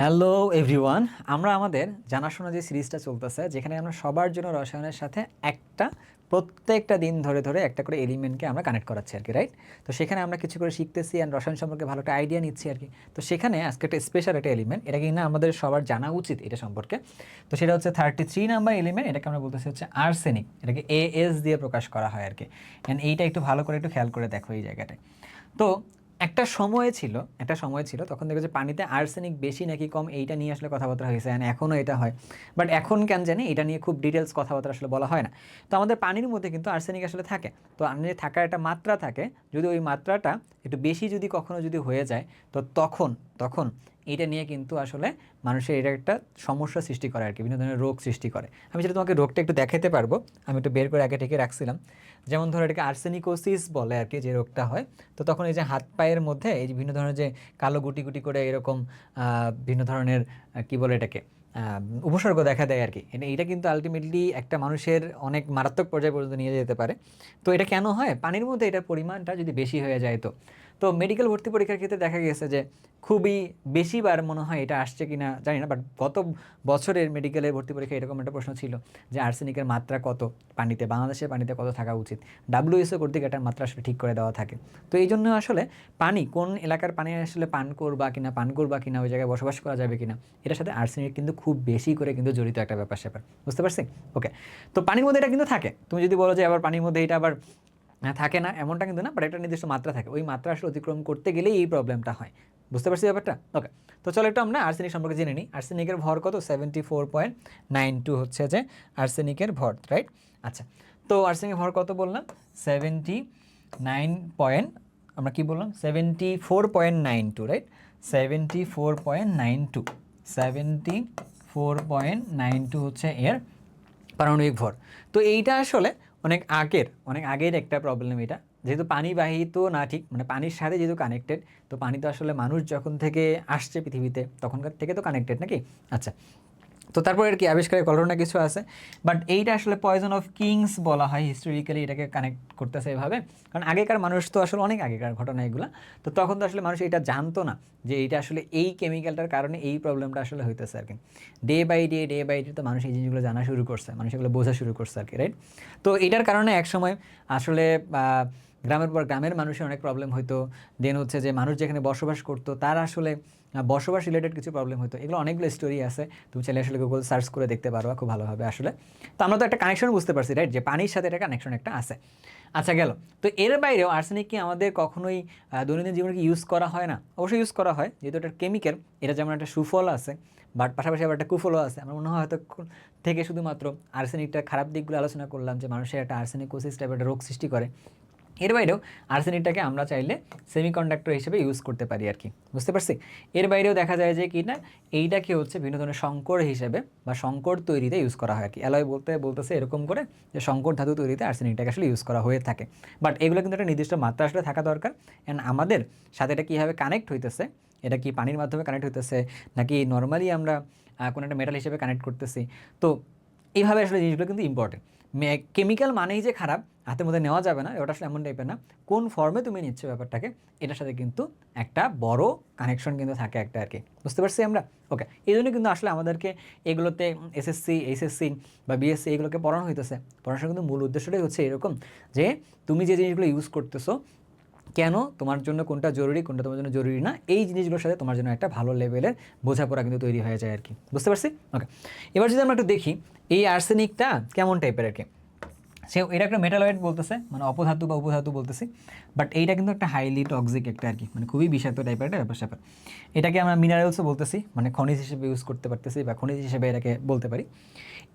Hello everyone আমরা আমাদের জানাশোনা যে সিরিজটা চলতেছে, যেখানে আমরা সবার জন্য রসায়নের সাথে একটা, প্রত্যেকটা দিন ধরে ধরে একটা করে এলিমেন্টকে আমরা কানেক্ট করাচ্ছি আর কি রাইট তো সেখানে আমরা কিছু করে শিখতেছি অ্যান্ড রসায়ন সম্পর্কে ভালো একটা আইডিয়া নিচ্ছি আর কি। তো সেখানে আজকে একটা স্পেশাল একটা এলিমেন্ট এটা কিনা আমাদের সবার জানা উচিত এটা সম্পর্কে। তো সেটা হচ্ছে থার্টি থ্রি নাম্বার এলিমেন্ট এটাকে আমরা বলতেছি হচ্ছে আর্সেনিক এটাকে এ এস দিয়ে প্রকাশ করা হয় আর কি। অ্যান্ড এইটা একটু ভালো করে একটু খেয়াল করে দেখো এই জায়গাটায়। তো একটা সময় ছিল, একটা সময় ছিল, তখন দেখো যে পানিতে আর্সেনিক বেশি নাকি কম, এইটা নিয়ে আসলে কথাবার্তা হয়েছে অ্যান্ড এখনও এটা হয়। বাট এখন কেন জানি এটা নিয়ে খুব ডিটেলস কথাবার্তা আসলে বলা হয় না। তো আমাদের পানির মধ্যে কিন্তু আর্সেনিক আসলে থাকে। তো আর্সেনিক থাকার একটা মাত্রা থাকে। যদি ওই মাত্রাটা একটু বেশি যদি কখনো যদি হয়ে যায়, তো তখন তখন এটা নিয়ে কিন্তু আসলে মানুষের এটা একটা সমস্যা সৃষ্টি করে আর কি বিভিন্ন ধরনের রোগ সৃষ্টি করে। আমি যেটা তোমাকে রোগটা একটু দেখাতে পারব, আমি একটু বের করে আগে থেকে রাখছিলাম। যেমন ধরো এটাকে আর্সেনিকোসিস বলে আর কি যে রোগটা হয়, তো তখন এই যে হাত পায়ের মধ্যে এই বিভিন্ন ধরনের যে কালো গুটি গুটি করে এরকম বিভিন্ন ধরনের কি বলে এটাকে উপসর্গ দেখা দেয় আর কি এটা কিন্তু আলটিমেটলি একটা মানুষের অনেক মারাত্মক পর্যায়ে পর্যন্ত নিয়ে যেতে পারে। তো এটা কেন হয়? পানির মধ্যে এটার পরিমাণটা যদি বেশি হয়ে যায় তো। তো মেডিকেল ভর্তি পরীক্ষার ক্ষেত্রে দেখা গেছে যে খুবই বেশিবার মনে হয় এটা আসছে কিনা জানি না বাট গত বছরের মেডিকেলের ভর্তি পরীক্ষায় এরকম একটা প্রশ্ন ছিল যে আর্সেনিকের মাত্রা কত? পানিতে, বাংলাদেশের পানিতে কত থাকা উচিত? ডাব্লিউএসও কর্তৃক এটার মাত্রা আসলে ঠিক করে দেওয়া থাকে। তো এই জন্য আসলে পানি, কোন এলাকার পানি আসলে পান করবা কিনা, পান করবা কিনা, ওই জায়গায় বসবাস করা যাবে কিনা, এটার সাথে আর্সেনিক কিন্তু খুব বেশি করে কিন্তু জড়িত একটা ব্যাপার স্যাপার বুঝতে পারছি ওকে তো পানির মধ্যে এটা কিন্তু থাকে। তুমি যদি বলো যে আবার পানির মধ্যে এটা আবার থাকে না, এমনটা কিন্তু না বাট একটা নির্দিষ্ট মাত্রা থাকে। ওই মাত্রা আসলে অতিক্রম করতে গেলেই এই প্রবলেমটা হয়। বুঝতে পারছি ব্যাপারটা? ওকে তো চলো একটু আমরা আর্সেনিক সম্পর্কে জেনে নিই। আর্সেনিকের ভর কত? Seventy four point nine two হচ্ছে যে আর্সেনিকের ভর রাইট আচ্ছা তো আর্সেনিকের ভর কত বললাম? সেভেন্টি নাইন পয়েন্ট আমরা কি বললাম? Seventy four point nine two right seventy four point nine two seventy four point nine two হচ্ছে এর পারমাণবিক ভর। তো এইটা আসলে অনেক আগের অনেক আগের একটা প্রবলেম এটা। যেহেতু পানিবাহিত না ঠিক মানে পানির সাথে যেহেতু কানেক্টেড তো পানি তো আসলে মানুষ যখন থেকে আসছে পৃথিবীতে, তখনকার থেকে তো কানেক্টেড নাকি? আচ্ছা তো তারপরে আর কি আবিষ্কারের কল্পনা কিছু আছে। বাট এইটা আসলে পয়জন অফ কিংস বলা হয় হিস্টোরিক্যালি এটাকে কানেক্ট করতেছে এভাবে। কারণ আগেকার মানুষ তো আসলে অনেক আগেকার ঘটনা এগুলো। তো তখন তো আসলে মানুষ এটা জানতো না যে এইটা আসলে এই কেমিক্যালটার কারণে এই প্রবলেমটা আসলে হইতেছে আর কি। Day by day day by day তো মানুষ এই জিনিসগুলো জানা শুরু করছে। মানুষ এগুলো বোঝা শুরু করছে আর কি রাইট তো এটার কারণে একসময় আসলে গ্রামের পর গ্রামের মানুষের অনেক প্রবলেম হতো দেন হচ্ছে যে মানুষ যেখানে বসবাস করতো, তার আসলে বসবাস রিলেটেড কিছু প্রবলেম হতো এগুলো অনেকগুলো স্টোরি আছে। তুমি চাইলে আসলে গুগল সার্চ করে দেখতে পারো, খুব ভালোভাবে আসলে। তো আমরা তো একটা কানেকশন বুঝতে পারছি রাইট যে পানির সাথে একটা কানেকশন একটা আছে। আচ্ছা গেল। তো এর বাইরেও আর্সেনিক কি আমাদের কখনোই দৈনন্দিন জীবনে কি ইউজ করা হয় না? অবশ্যই ইউজ করা হয়, যেহেতু এটা কেমিক্যাল এটা যেমন একটা সুফল আছে বাট পাশাপাশি আবার একটা কুফলও আছে। আমার মনে হয় হয়তো থেকে শুধুমাত্র আর্সেনিকটা খারাপ দিকগুলো আলোচনা করলাম, যে মানুষের একটা আর্সেনিকোসিস টাইপের একটা রোগ সৃষ্টি করে। এর বাইরেও আর্সেনিকটাকে আমরা চাইলে সেমিকন্ডাক্টর হিসেবে ইউজ করতে পারি আর কি বুঝতে পারছি? এর বাইরেও দেখা যায় যে কি না এইটাকে হচ্ছে বিভিন্ন ধরনের সংকর হিসেবে বা সংকর তৈরিতে ইউজ করা হয় আর কি অ্যালয় বলতে, বলতেছে এরকম করে যে সংকর ধাতু তৈরিতে আর্সেনিকটাকে আসলে ইউজ করা হয়ে থাকে। বাট এগুলো কিন্তু একটা নির্দিষ্ট মাত্রা আসলে থাকা দরকার। অ্যান্ড আমাদের সাথে এটা কীভাবে কানেক্ট হইতেছে? এটা কি পানির মাধ্যমে কানেক্ট হইতেছে? নাকি নর্মালি আমরা কোনো একটা মেটাল হিসেবে কানেক্ট করতেছি? তো এইভাবে আসলে জিনিসগুলো কিন্তু ইম্পর্টেন্ট কেমিক্যাল মানেই যে খারাপ, হাতের মধ্যে নেওয়া যাবে না, ওটা আসলে এমন টাইপের না। কোন ফর্মে তুমি নিচ্ছ ব্যাপারটাকে, এটার সাথে কিন্তু একটা বড় কানেকশন কিন্তু থাকে একটা আর কি বুঝতে পারছি আমরা? ওকে এই জন্য কিন্তু আসলে আমাদেরকে এগুলোতে এসএসসি এইচএসসি বা বিএসসি এগুলোকে পড়ানো হইতেছে। পড়াশোনার কিন্তু মূল উদ্দেশ্যটাই হচ্ছে এরকম যে, তুমি যে জিনিসগুলো ইউজ করতেছো কেন তোমার জন্য কোনটা জরুরি, কোনটা তোমার জন্য জরুরি না, এই জিনিসগুলোর সাথে তোমার জন্য একটা ভালো লেভেলের বোঝাপড়া কিন্তু তৈরি হয়ে যায় আর কি। বুঝতে পারছি? ওকে এবার যদি আমরা একটু দেখি, এই আর্সেনিকটা কেমন টাইপের আর কি? সে এটা একটা মেটালয়েড বলতেছে মানে অপধাতু বা উপধাতু বলতেছি বাট এইটা কিন্তু একটা হাইলি টক্সিক একটা আর কি মানে খুবই বিষাক্ত টাইপের একটা ব্যাপার স্যাপার। এটাকে আমরা মিনারেলসও বলতেছি মানে খনিজ হিসেবে ইউজ করতে পারতেছি বা খনিজ হিসেবে এটাকে বলতে পারি।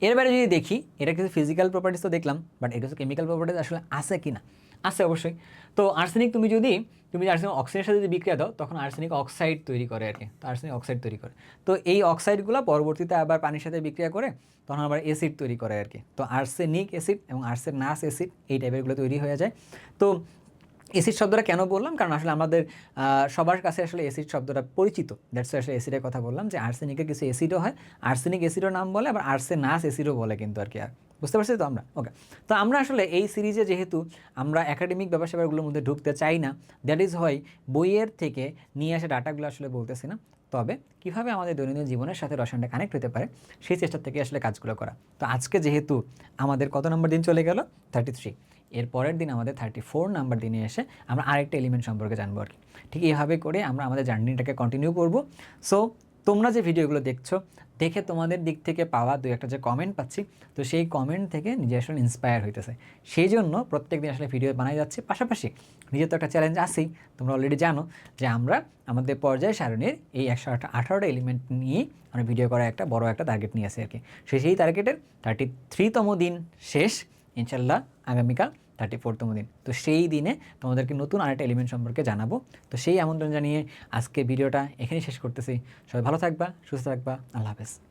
এর বাইরে যদি দেখি, এটা কিছু ফিজিক্যাল প্রপার্টিস তো দেখলাম বাট এটা হচ্ছে কেমিক্যাল প্রপার্টিস আসলে আছে কি না আছে অবশ্যই। তো আর্সেনিক তুমি যদি তুমি যদি আর্সেনিক অক্সাইডের সাথে যদি বিক্রিয়া দাও, তখন আর্সেনিক অক্সাইড তৈরি করে আর কি। তো আর্সেনিক অক্সাইড তৈরি করে। তো এই অক্সাইডগুলো পরবর্তীতে আবার পানির সাথে বিক্রিয়া করে, তখন আবার অ্যাসিড তৈরি করে আর কি। তো আর্সেনিক অ্যাসিড এবং আর্সেনাস অ্যাসিড এই টাইপেরগুলো তৈরি হয়ে যায়। তো এসিড শব্দটা কেন বললাম? কারণ আসলে আমাদের সবার কাছে আসলে এসিড শব্দটা পরিচিত। দ্যাটস আসলে এসিডের কথা বললাম যে আর্সেনিকের কিছু এসিডও হয়। আর্সেনিক এসিডও নাম বলে, আবার আর্সেনাস এসিডও বলে কিন্তু আর কি আর। বুঝতে পারছি তো আমরা? ওকে তো আমরা আসলে এই সিরিজে যেহেতু আমরা একাডেমিক ব্যাপার মধ্যে ঢুকতে চাই না দ্যাট ইজ হয় বইয়ের থেকে নিয়ে আসা ডাটাগুলো আসলে বলতেছি না। তবে কীভাবে আমাদের দৈনন্দিন জীবনের সাথে রসায়নটা কানেক্ট হতে পারে, সেই চেষ্টা থেকে আসলে কাজগুলো করা। তো আজকে যেহেতু আমাদের কত নম্বর দিন চলে গেল? থার্টি থ্রি এর পরের দিন আমাদের থার্টি ফোর নাম্বার দিনে এসে আমরা আরেকটা এলিমেন্ট সম্পর্কে জানব আর কি। ঠিক এইভাবে করে আমরা আমাদের জার্নিটাকে কন্টিনিউ করব। সো তোমরা যে ভিডিওগুলো দেখছ, দেখে তোমাদের দিক থেকে পাওয়া দু একটা যে কমেন্ট পাচ্ছি, তো সেই কমেন্ট থেকে নিজে আসলে ইন্সপায়ার হইতেছে। সেই জন্য প্রত্যেক দিন আসলে ভিডিও বানাই যাচ্ছে। পাশাপাশি নিজের তো একটা চ্যালেঞ্জ আছেই, তোমরা অলরেডি জানো যে আমরা আমাদের পর্যায় সারণীর এই একশো আঠারোটা এলিমেন্ট নিয়ে আমরা ভিডিও করার একটা বড় একটা টার্গেট নিয়ে আসি আর কি। সে সেই টার্গেটের থার্টি থ্রিতম দিন শেষ। ইনশাল্লাহ আগামীকাল থার্টি ফোরতম দিন। তো সেই দিনে তোমাদেরকে নতুন আরেকটা এলিমেন্ট সম্পর্কে জানাব। তো সেই আমন্ত্রণ জানিয়ে আজকে ভিডিওটা এখানেই শেষ করতেছি। সবাই ভালো থাকবা, সুস্থ থাকবা। আল্লাহ হাফেজ।